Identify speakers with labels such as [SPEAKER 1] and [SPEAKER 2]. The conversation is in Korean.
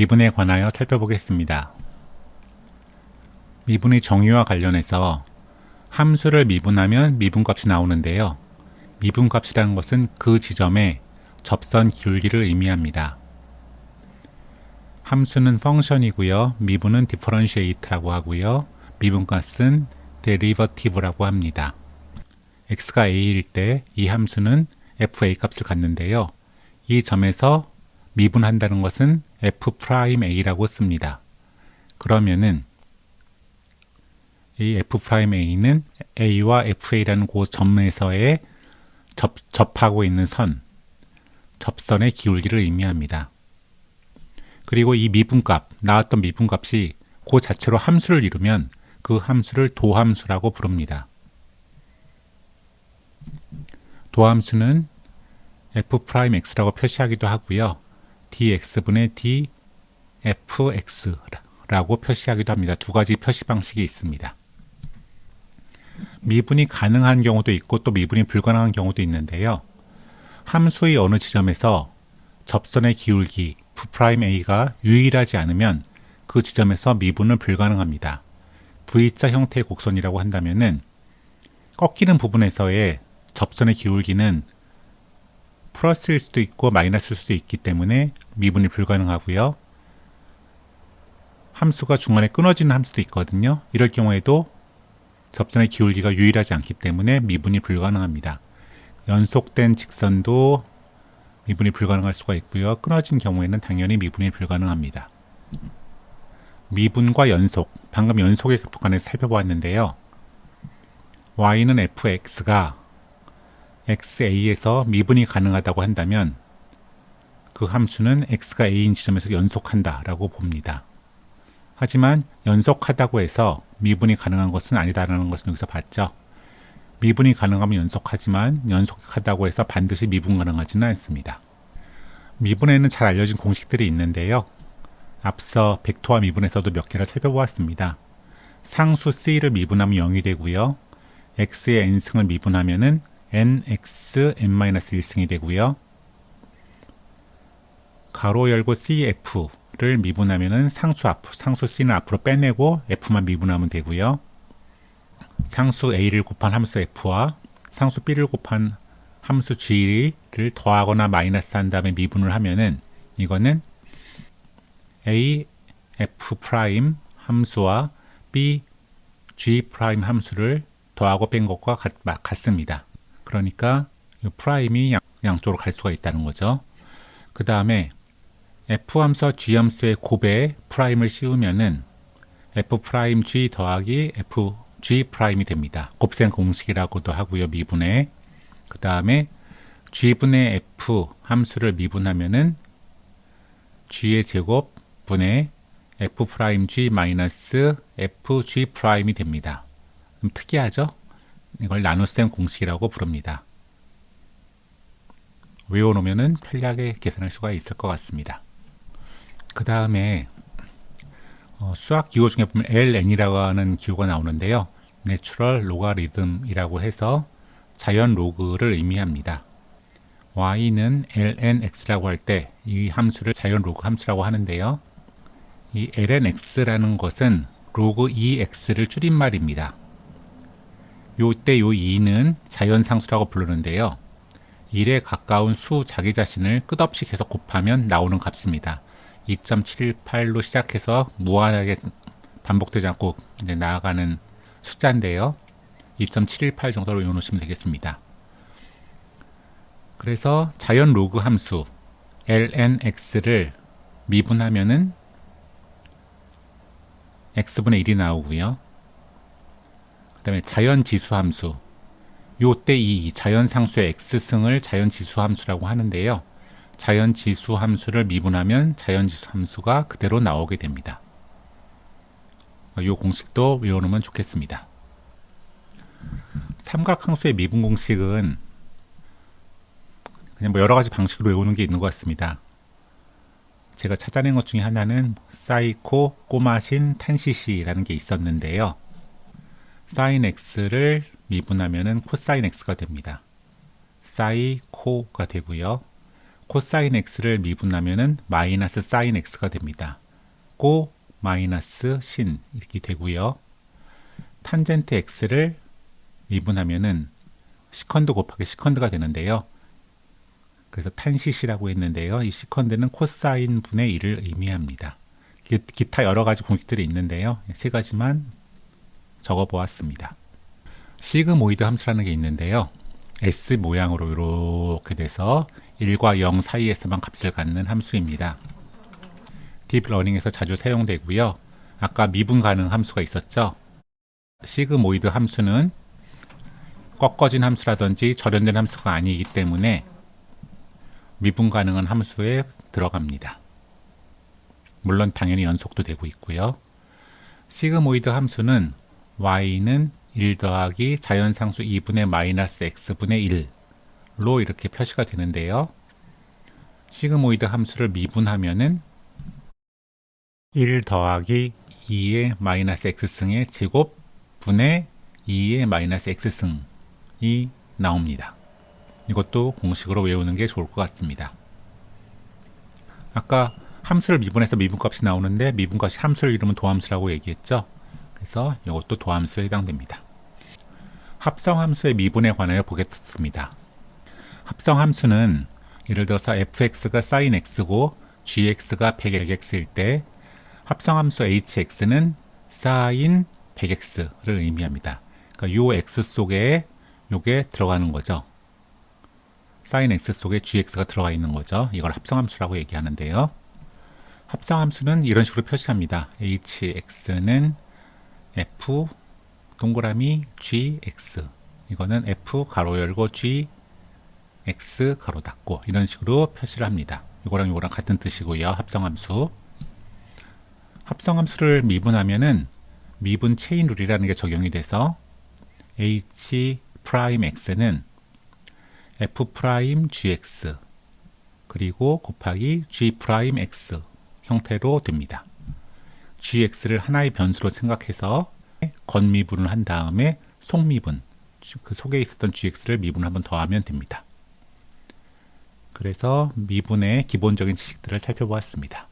[SPEAKER 1] 미분에 관하여 살펴보겠습니다. 미분의 정의와 관련해서 함수를 미분하면 미분값이 나오는데요. 미분값이라는 것은 그 지점의 접선 기울기를 의미합니다. 함수는 펑션이고요. 미분은 디퍼런시에이트라고 하고요. 미분값은 데리버티브라고 합니다. x가 a일 때 이 함수는 fa 값을 갖는데요. 이 점에서 미분한다는 것은 f'a라고 씁니다. 그러면은 이 f'a는 a와 fa라는 그 점에서의 접, 접하고 있는 선, 접선의 기울기를 의미합니다. 그리고 이 미분값, 나왔던 미분값이 그 자체로 함수를 이루면 그 함수를 도함수라고 부릅니다. 도함수는 f'x라고 표시하기도 하고요. Dx분의 dfx라고 표시하기도 합니다. 두 가지 표시 방식이 있습니다. 미분이 가능한 경우도 있고 또 미분이 불가능한 경우도 있는데요. 함수의 어느 지점에서 접선의 기울기 f'a가 유일하지 않으면 그 지점에서 미분은 불가능합니다. V자 형태의 곡선이라고 한다면은 꺾이는 부분에서의 접선의 기울기는 플러스일 수도 있고 마이너스일 수도 있기 때문에 미분이 불가능하고요. 함수가 중간에 끊어지는 함수도 있거든요. 이럴 경우에도 접선의 기울기가 유일하지 않기 때문에 미분이 불가능합니다. 연속된 직선도 미분이 불가능할 수가 있고요. 끊어진 경우에는 당연히 미분이 불가능합니다. 미분과 연속, 방금 연속의 극복관에서 살펴보았는데요. y는 fx가 xa에서 미분이 가능하다고 한다면 그 함수는 x가 a인 지점에서 연속한다 라고 봅니다. 하지만 연속하다고 해서 미분이 가능한 것은 아니다라는 것은 여기서 봤죠. 미분이 가능하면 연속하지만 연속하다고 해서 반드시 미분 가능하지는 않습니다. 미분에는 잘 알려진 공식들이 있는데요. 앞서 벡터와 미분에서도 몇 개를 살펴보았습니다. 상수 c를 미분하면 0이 되고요. x의 n승을 미분하면 은 nx n-1승이 되고요. 가로 열고 cf를 미분하면은 상수 앞, 상수 c는 앞으로 빼내고 f만 미분하면 되고요. 상수 a를 곱한 함수 f와 상수 b를 곱한 함수 g를 더하거나 마이너스 한 다음에 미분을 하면은 이거는 a f 프라임 함수와 b g 프라임 함수를 더하고 뺀 것과 같, 같습니다. 그러니까 이 프라임이 양, 양쪽으로 갈 수가 있다는 거죠. 그 다음에 f 함수와 g 함수의 곱에 프라임을 씌우면은 f 프라임 g 더하기 f g 프라임이 됩니다. 곱셈 공식이라고도 하고요. 미분에 그 다음에 g분의 f 함수를 미분하면은 g의 제곱 분의 f 프라임 g 마이너스 f g 프라임이 됩니다. 특이하죠? 이걸 나눗셈 공식이라고 부릅니다. 외워놓으면 편리하게 계산할 수가 있을 것 같습니다. 그 다음에 어, 수학 기호 중에 보면 ln이라고 하는 기호가 나오는데요. 내추럴 로가리즘이라고 해서 자연 로그를 의미합니다. y는 lnx라고 할 때 이 함수를 자연 로그 함수라고 하는데요. 이 lnx라는 것은 로그 2x를 줄임말입니다. 요때 요 2는 자연상수라고 부르는데요. 1에 가까운 수 자기 자신을 끝없이 계속 곱하면 나오는 값입니다. 2.78로 시작해서 무한하게 반복되지 않고 이제 나아가는 숫자인데요. 2.718 정도로 외워놓으시면 되겠습니다. 그래서 자연 로그 함수 lnx를 미분하면은 x분의 1이 나오고요. 그 다음에 자연 지수 함수 요때 이 자연 상수의 x승을 자연 지수 함수라고 하는데요. 자연 지수 함수를 미분하면 자연 지수 함수가 그대로 나오게 됩니다. 이 공식도 외워놓으면 좋겠습니다. 삼각함수의 미분 공식은 그냥 뭐 여러 가지 방식으로 외우는 게 있는 것 같습니다. 제가 찾아낸 것 중에 하나는 사이코 꼬마신 탄시시라는 게 있었는데요. 사인 x를 미분하면은 코사인 x가 됩니다. 사이 코가 되고요. 코사인 x를 미분하면은 마이너스 사인 x가 됩니다. 고 마이너스 신 이렇게 되고요. 탄젠트 x를 미분하면은 시컨드 곱하기 시컨드가 되는데요. 그래서 탄시시라고 했는데요. 이 시컨드는 코사인 분의 1을 의미합니다. 기, 기타 여러 가지 공식들이 있는데요. 세 가지만 적어 보았습니다. 시그모이드 함수라는 게 있는데요. S 모양으로 이렇게 돼서 1과 0 사이에서만 값을 갖는 함수입니다. 딥러닝에서 자주 사용되고요. 아까 미분 가능 함수가 있었죠. 시그모이드 함수는 꺾어진 함수라든지 절연된 함수가 아니기 때문에 미분 가능한 함수에 들어갑니다. 물론 당연히 연속도 되고 있고요. 시그모이드 함수는 y는 1 더하기 자연상수 2분의 마이너스 x분의 1로 이렇게 표시가 되는데요. 시그모이드 함수를 미분하면은 1 더하기 2의 마이너스 x승의 제곱 분의 2의 마이너스 x승이 나옵니다. 이것도 공식으로 외우는 게 좋을 것 같습니다. 아까 함수를 미분해서 미분값이 나오는데 미분값이 함수를 이루면 도함수라고 얘기했죠. 그래서 이것도 도함수에 해당됩니다. 합성함수의 미분에 관하여 보겠습니다. 합성함수는 예를 들어서 fx가 sin x고 gx가 100x일 때 합성함수 hx는 sin 100x를 의미합니다. 그러니까 요 x 속에 요게 들어가는 거죠. sin x 속에 gx가 들어가 있는 거죠. 이걸 합성함수라고 얘기하는데요. 합성함수는 이런 식으로 표시합니다. hx는 f 동그라미 gx 이거는 f 가로 열고 g x 가로 닫고 이런 식으로 표시를 합니다. 이거랑 이거랑 같은 뜻이고요. 합성함수. 합성함수를 미분하면은 미분 체인 룰이라는 게 적용이 돼서 h 프라임 x는 f 프라임 gx 그리고 곱하기 g 프라임 x 형태로 됩니다. Gx를 하나의 변수로 생각해서 건미분을 한 다음에 속미분, 그 속에 있었던 gx를 미분 한번 더하면 됩니다. 그래서 미분의 기본적인 지식들을 살펴보았습니다.